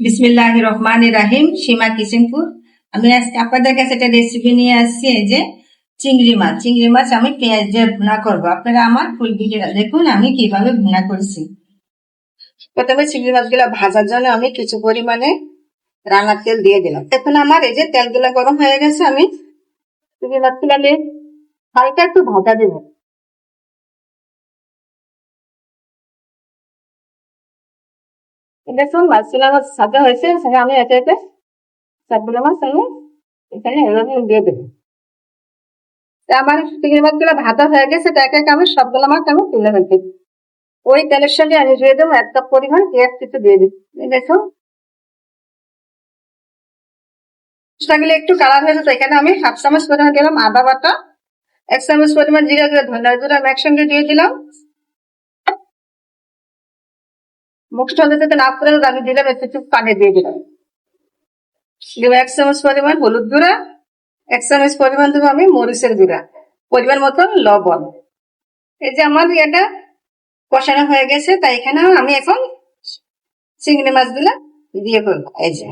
বিসমিল্লাহ রহমান রাহিম, সীমা কিচেনপুর আমি আজকে আপনাদের কাছে একটা রেসিপি নিয়ে আসছি, এই যে চিংড়ি মাছ। চিংড়ি মাছ আমি পেঁয়াজ দিয়ে ভুনা করব। আপনারা আমার ফুল ভিডিওটা দেখুন আমি কীভাবে ভুনা করছি। প্রথমে চিংড়ি মাছগুলো ভাজার জন্য আমি কিছু পরিমাণে রান্নার তেল দিয়ে দিলাম। এখন আমার এই যে তেলগুলো গরম হয়ে গেছে, আমি চিংড়ি মাছগুলো হালকা একটু ভাজা দেবো। দেখুন মাছগুলো হয়েছে দিয়ে আমার ভাজা হয়ে গেছে তা আমি সবগুলো আমি তুলে ওই তেলের সঙ্গে আমি দেবো কাপ পরিমাণ পেঁয়াজ কিছু দিয়ে দিই দেখো। মশলাগুলো একটু কালার হয়ে গেছে, এখানে আমি হাফ চামচ পরিমাণ দিলাম আদা বাটা, এক চামচ পরিমাণ জিরা গুঁড়ো, ধনিয়া গুঁড়ো একসঙ্গে দিয়ে দিলাম। মুখটা যাতে না করে আমি দিলাম একটু একটু পানি দিয়ে দিলাম। দেবো এক চামচ পরিমাণ হলুদ গুঁড়া, এক চামচ পরিমাণ দেবো আমি মরিচের গুঁড়া, পরিমাণ মতন লবণ। এই যে আমার এটা কষানো হয়ে গেছে, তাই এখানে আমি এখন চিংড়ি মাছগুলো দিয়ে করব, এই যে।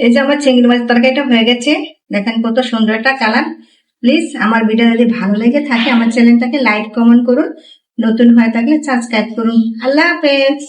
এই যে আমার চিংড়ি মাছ তরকারিটা হয়ে গেছে, দেখেন কত সুন্দর একটা কালার। প্লিজ আমার ভিডিও যদি ভালো লেগে থাকে, আমার চ্যানেলটাকে লাইক কমেন্ট করুন। নতুন হয়ে থাকলে সাবস্ক্রাইব করুন। আল্লাহ হাফেজ।